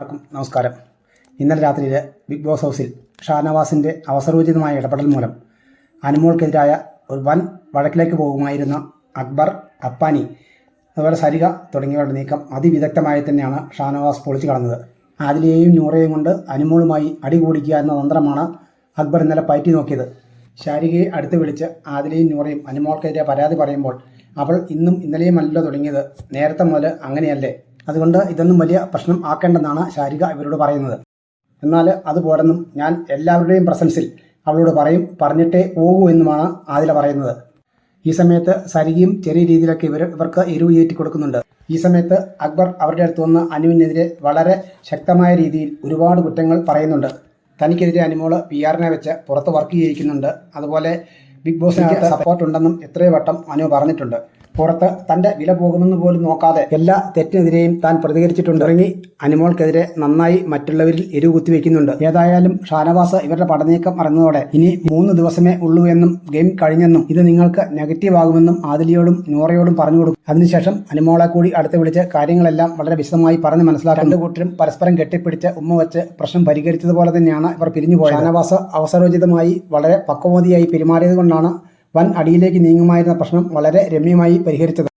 എല്ലാവർക്കും നമസ്കാരം. ഇന്നലെ രാത്രിയിലെ ബിഗ് ബോസ് ഹൗസിൽ ഷാനവാസിന്റെ അവസരോചിതമായ ഇടപെടൽ മൂലം അനുമോൾക്കെതിരായ ഒരു വൻ വഴക്കിലേക്ക് പോകുമായിരുന്ന അക്ബർ അപ്പാനി അതുപോലെ സരിക തുടങ്ങിയവരുടെ നീക്കം അതിവിദഗ്ധമായി തന്നെയാണ് ഷാനവാസ് പൊളിച്ചു കളഞ്ഞത്. ആദിലയെയും നൂറയെയും കൊണ്ട് അനുമോളുമായി അടികൂടിക്കുക എന്ന തന്ത്രമാണ് അക്ബർ ഇന്നലെ പയറ്റി നോക്കിയത്. ശാരികയെ അടുത്ത് വിളിച്ച് ആദിലയും നൂറയും അനുമോൾക്കെതിരെ പരാതി പറയുമ്പോൾ അവൾ ഇന്നും ഇന്നലെയും അല്ലല്ലോ തുടങ്ങിയത്. നേരത്തെ മുതൽ അങ്ങനെയല്ലേ? അതുകൊണ്ട് ഇതൊന്നും വലിയ പ്രശ്നം ആക്കേണ്ടെന്നാണ് ശാരിക ഇവരോട് പറയുന്നത്. എന്നാൽ അതുപോലെന്നും ഞാൻ എല്ലാവരുടെയും പ്രസൻസിൽ അവളോട് പറയും പറഞ്ഞിട്ടേ പോകൂ എന്നുമാണ് ആദില പറയുന്നത്. ഈ സമയത്ത് സരികയും ചെറിയ രീതിയിലൊക്കെ ഇവർ ഇവർക്ക് എരിവ് കയറ്റി കൊടുക്കുന്നുണ്ട്. ഈ സമയത്ത് അക്ബർ അവരുടെ അടുത്ത് വന്ന് അനുവിനെതിരെ വളരെ ശക്തമായ രീതിയിൽ ഒരുപാട് കുറ്റങ്ങൾ പറയുന്നുണ്ട്. തനിക്കെതിരെ അനുമോൾ പി ആറിനെ വെച്ച് പുറത്ത് വർക്ക് ചെയ്യിക്കുന്നുണ്ട്. അതുപോലെ ബിഗ് ബോസിനകത്ത് സപ്പോർട്ട് ഉണ്ടെന്നും എത്രയോ വട്ടം അനു പറഞ്ഞിട്ടുണ്ട്. പുറത്ത് തന്റെ വില പോകുമെന്ന് പോലും നോക്കാതെ എല്ലാ തെറ്റിനെതിരെയും താൻ പ്രതികരിച്ചിട്ടുണ്ട്. ഇറങ്ങി അനുമോൾക്കെതിരെ നന്നായി മറ്റുള്ളവരിൽ എരിവ് കുത്തിവെക്കുന്നുണ്ട്. ഏതായാലും ഷാനവാസ് ഇവരുടെ പടനീക്കം അറിഞ്ഞതോടെ ഇനി മൂന്ന് ദിവസമേ ഉള്ളൂ എന്നും ഗെയിം കഴിഞ്ഞെന്നും ഇത് നിങ്ങൾക്ക് നെഗറ്റീവ് ആകുമെന്നും ആദിലിയോടും നോറയോടും പറഞ്ഞു കൊടുക്കും. അതിനുശേഷം അനുമോളെ കൂടി അടുത്ത് വിളിച്ച് കാര്യങ്ങളെല്ലാം വളരെ വിശദമായി പറഞ്ഞ് മനസ്സിലാക്കി രണ്ടു കൂട്ടരും പരസ്പരം കെട്ടിപ്പിടിച്ച് ഉമ്മ വെച്ച് പ്രശ്നം പരിഹരിച്ചതുപോലെ തന്നെയാണ് ഇവർ പിരിഞ്ഞു പോയത് ഷാനവാസ് അവസരോചിതമായി വളരെ പക്വമതിയായി പെരുമാറിയത് കൊണ്ടാണ് വൻ അടിയിലേക്ക് നീങ്ങുമായിരുന്ന പ്രശ്നം വളരെ രമ്യമായി പരിഹരിച്ചത്